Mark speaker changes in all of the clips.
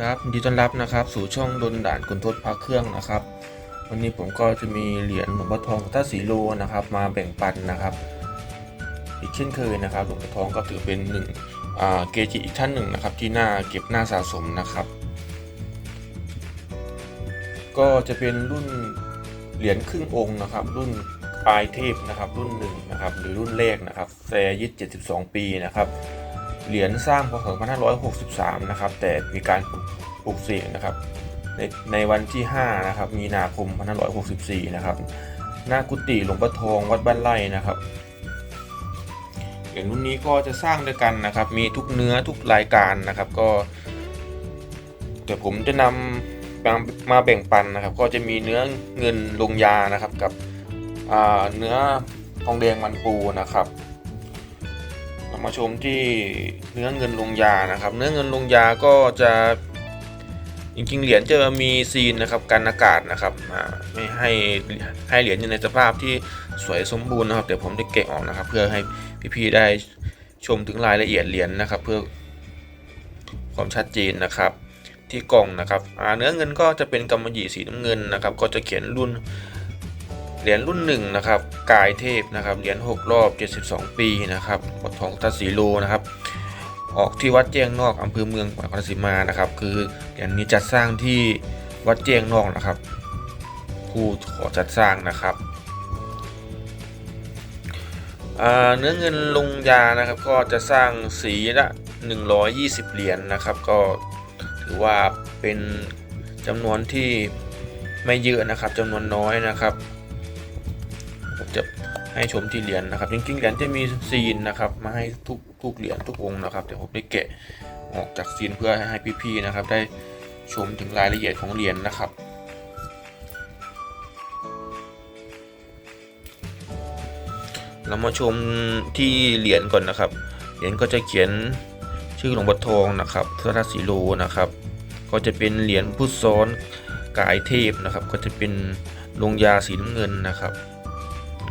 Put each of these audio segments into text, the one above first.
Speaker 1: ครับยินดีต้อนรับนะครับ สู่ช่องดนด่านคุณทศพระเครื่องนะครับ วันนี้ผมก็จะมีเหรียญหลวงพ่อทองท่าสีโลนะครับ มาแบ่งปันนะครับ อีกเช่นเคยนะครับหลวงพ่อทองก็ถือเป็นหนึ่งเกจิอีกท่านหนึ่งนะครับ ที่น่าเก็บหน้าสะสมนะครับ ก็จะเป็นรุ่นเหรียญครึ่งองค์นะครับ รุ่นปลายเทพนะครับ รุ่นหนึ่งนะครับ หรือรุ่นแรกนะครับแซยิต72 ปีนะครับ เหรียญสร้างพศ 2563 นะครับ แต่มีการปลูกเสกนะครับ ในในวันที่ 5 นะครับ มีนาคม 2564 นะครับ หน้ากุฏิหลวงพ่อทองวัดบ้านไร่นะครับเหรียญรุ่นนี้ก็จะสร้างด้วยกันนะครับ มีทุกเนื้อทุกรายการนะครับ ก็เดี๋ยวผมจะนำมาแบ่งปันนะครับ ก็จะมีเนื้อเงินลงยานะครับกับเนื้อทองแดงมันปูนะครับ เรามาชมที่เนื้อเงินลงยานะครับ เนื้อเงินลงยาก็จะจริงๆเหรียญจะมีซีนนะครับกันอากาศนะครับอ่าไม่ให้ให้เหรียญอยู่ในสภาพที่สวยสมบูรณ์นะครับเดี๋ยวผมได้แกะออกนะครับ เพื่อให้พี่ๆได้ชมถึงรายละเอียดเหรียญนะครับ เพื่อความชัดเจนนะครับที่กล่องนะครับเนื้อเงินก็จะเป็นกำมะหยี่สีน้ำเงินนะครับ ก็จะเขียนรุ่น เหรียญรุ่นหนึ่งนะครับกายเทพนะครับเหรียญ6รอบ 72 ปีนะครับวัดทองทัศสีโลนะครับออกที่วัดแจ้งนอกอำเภอเมืองจังหวัดนครราชสีมานะครับ คือเหรียญนี้จัดสร้างที่วัดแจ้งนอกนะครับ ผู้ขอจัดสร้างนะครับเนื้อเงินลงยานะครับก็จะสร้างสีละ120 เหรียญนะครับ ก็ถือว่าเป็นจำนวนที่ไม่เยอะนะครับจำนวนน้อยนะครับ ผมจะให้ชมที่เหรียญนะครับ จริงๆเหรียญจะมีซีนนะครับ มาให้ทุกทุกเหรียญทุกองค์นะครับเดี๋ยวผมได้แกะออกจากซีนเพื่อให้พี่ๆนะครับ ได้ชมถึงรายละเอียดของเหรียญนะครับเรามาชมที่เหรียญก่อนนะครับ เหรียญก็จะเขียนชื่อหลวงพ่อทองนะครับทศสีโลนะครับ ก็จะเป็นเหรียญพุทธซ้อนกายเทพนะครับ ก็จะเป็นลงยาสีน้ำเงินนะครับ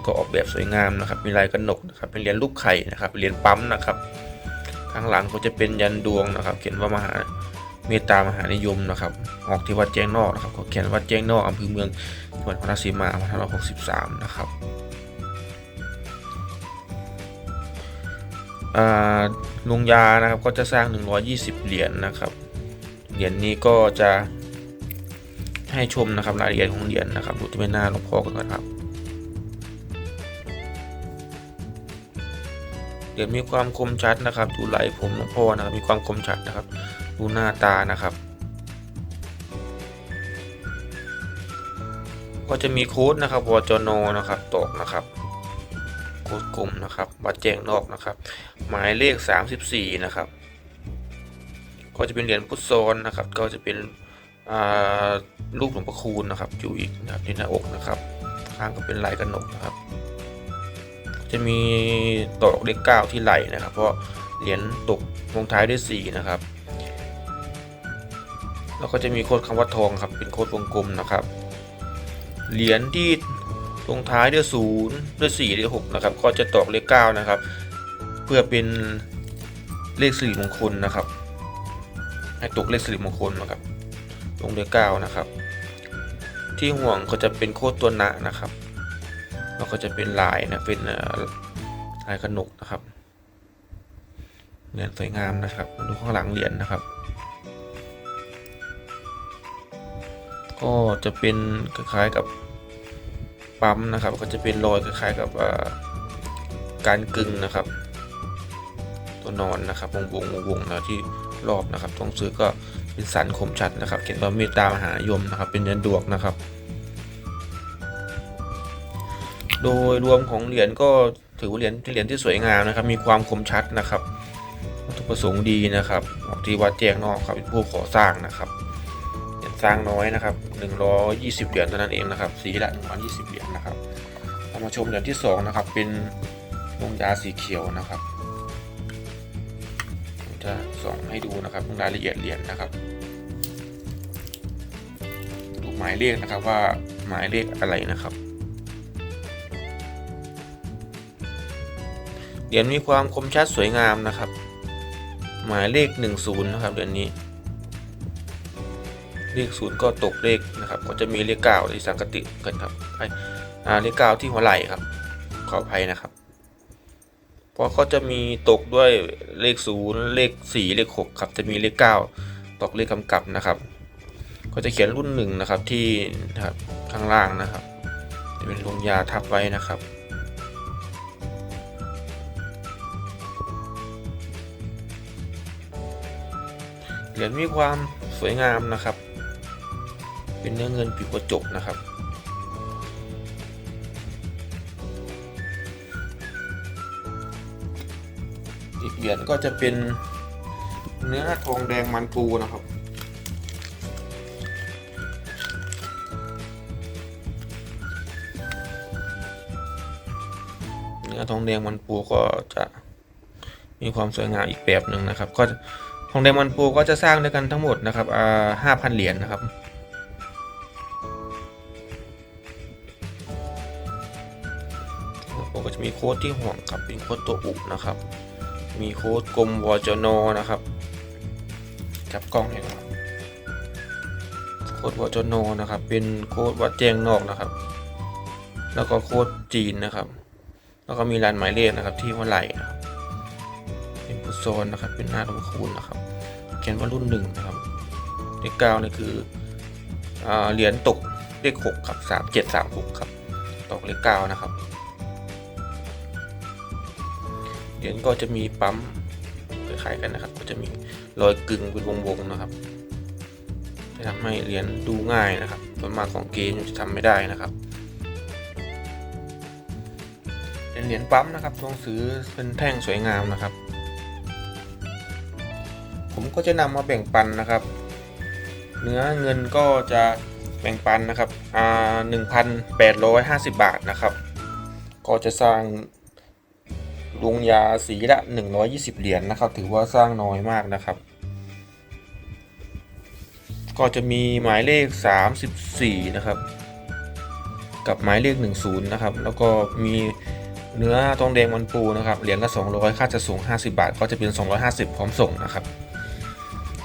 Speaker 1: ก็ออกแบบสวยงามนะครับ มีลายกระหนกนะครับ เป็นเหรียญลูกไข่นะครับเหรียญปั๊มนะครับข้างหลังก็จะเป็นยันดวงนะครับ เขียนว่ามหาเมตตามหานิยมนะครับ ออกที่วัดแจ้งนอกนะครับก็เขียนวัดแจ้งนอกอำเภอเมืองจังหวัดนครราชสีมา2563 นะครับอ่าลงยานะครับก็จะสร้าง 120 เหรียญนะครับ เหรียญนี้ก็จะให้ชมนะครับรายละเอียดของเหรียญนะครับดูที่ใบหน้าหลวงพ่อกันนะครับ เดี๋ยวมีความคมชัดนะครับ ดูไหลผมหลวงพ่อนะครับมีความคมชัดนะครับ ดูหน้าตานะครับ ก็จะมีโค้ดนะครับวจโนนะครับตกนะครับโค้ดกลุ่มนะครับวัดแจ้งนอกนะครับ หมายเลข 34 นะครับ ก็จะเป็นเหรียญพุทธซอนนะครับ ก็จะเป็นลูกหลวงพ่อคูณนะครับอยู่อีกนะครับที่หน้าอกนะครับ ข้างก็เป็นลายกระหนกนะครับ จะมี ตอกเลขเก้าที่ไหลนะครับ เพราะเหรียญตกลงท้ายด้วยสี่นะครับ แล้วก็จะมีโค้ดคำว่าทองครับ เป็นโค้ดวงกลมนะครับ เหรียญที่ลงท้ายด้วยศูนย์ด้วยสี่ด้วยหกนะครับ ก็จะตอกเลขเก้านะครับ เพื่อเป็นเลขสิริมงคลนะครับ ให้ตกเลขสิริมงคลนะครับ ลงด้วยเก้านะครับ ที่ห่วงก็จะเป็นโค้ดตัวหนะนะครับ แล้วก็จะเป็นลายนะ เป็น เอ่อลายขนกนะครับ เหรียญสวยงามนะครับดูข้างหลังเหรียญนะครับ ก็จะเป็นคล้ายๆกับปั๊มนะครับ ก็จะเป็นรอยคล้ายๆกับการกึ่งนะครับ ตัวนอนนะครับวงวงวงวงนะที่รอบนะครับต้องซื้อก็เป็นสันคมชัดนะครับ เขียนว่าเมตตามหายมนะครับ เป็นเนื้อดวกนะครับ โดยรวมของเหรียญก็ ถือว่าเหรียญเหรียญที่สวยงามนะครับ มีความคมชัดนะครับวัตถุประสงค์ดีนะครับออกที่วัดแจ้งนอกครับเป็นผู้ก่อสร้างนะครับเหรียญสร้างน้อยนะครับ 120 เหรียญเท่านั้นเองนะครับสีละ120 เหรียญนะครับเรามาชมเหรียญที่สองนะครับเป็นลงยาสีเขียวนะครับผมจะส่องให้ดูนะครับรายละเอียดเหรียญนะครับ ดูหมายเลขนะครับว่าหมายเลขอะไรนะครับ รียญมีความคมชัดสวยงามนะครับ หมายเลข 10 นะครับเหรียญนี้ เลขศูนย์ก็ตกเลขนะครับ ก็จะมีเลขเก้าที่สังกติกันครับไอ้เลขเก้าที่หัวไหล่ครับ ขออภัยนะครับ เพราะก็จะมีตกด้วยเลขศูนย์เลขสี่เลขหกครับ จะมีเลขเก้าตกเลขกำกับนะครับ ก็จะเขียนรุ่นหนึ่งนะครับที่ครับข้างล่างนะครับ จะเป็นลงยาทับไว้นะครับ เหรียญมีความสวยงามนะครับ เป็นเนื้อเงินผิวกระจกนะครับอีกเหรียญก็จะเป็นเนื้อทองแดงมันปูนะครับเนื้อทองแดงมันปูก็จะมีความสวยงามอีกแบบหนึ่งนะครับ ก็ ทองแดมันปูก็จะสร้างด้วยกันทั้งหมดนะครับอ่าห้าพันเหรียญนะครับผมก็จะมีโค้ดที่ห่วงครับเป็นโค้ดตัวอุนะครับ มีโค้ดกลมวอจโนนะครับ จับกล้องให้หน่อยโค้ดวอจโนนะครับ เป็นโค้ดวัดแจ้งนอกนะครับ แล้วก็โค้ดจีนนะครับ แล้วก็มีลานหมายเลขนะครับที่หัวไหล่นะครับ เป็นนะครับ เป็นหน้าลงคูณนะครับ เขียนว่ารุ่นหนึ่งนะครับ เลขเก้านี่คืออเหรียญตกเลขหกครับสามเจ็ดสามหกครับ ตกเลขเก้านะครับ เหรียญก็จะมีปั๊มคล้ายๆกันนะครับ ก็จะมีรอยกึ่งเป็นวงๆนะครับจะทำให้เหรียญดูง่ายนะครับส่วนมากของเกมจะทำไม่ได้นะครับเป็นเหรียญปั๊มนะครับตัวหนังสือเป็นแท่งสวยงามนะครับ ผมก็จะนำมาแบ่งปันนะครับ เนื้อเงินก็จะแบ่งปันนะครับอ่า1,850บบาทนะครับ ก็จะสร้างลุงยาสีละ 120 เหรียญนะครับ ถือว่าสร้างน้อยมากนะครับ ก็จะมีหมายเลข 34 นะครับ กับหมายเลข 10 นะครับ แล้วก็มีเนื้อทองแดงมันปูนะครับ เหรียญละ 200 ค่าจะส่ง 50 บาท ก็จะเป็น 250 พร้อมส่งนะครับ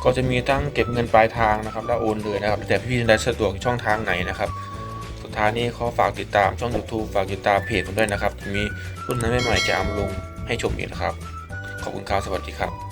Speaker 1: ก็จะมีตั้งเก็บเงินปลายทางนะครับแล้วโอนเลยนะครับ แต่พี่ได้สะดวกช่องทางไหนนะครับ สุดท้ายนี้ขอฝากติดตามช่อง YouTube ฝากติดตามเพจผมด้วยนะครับ มีรุ่นนั้นใหม่ๆจะเอามาลงให้ชมอีกนะครับ ขอบคุณครับสวัสดีครับ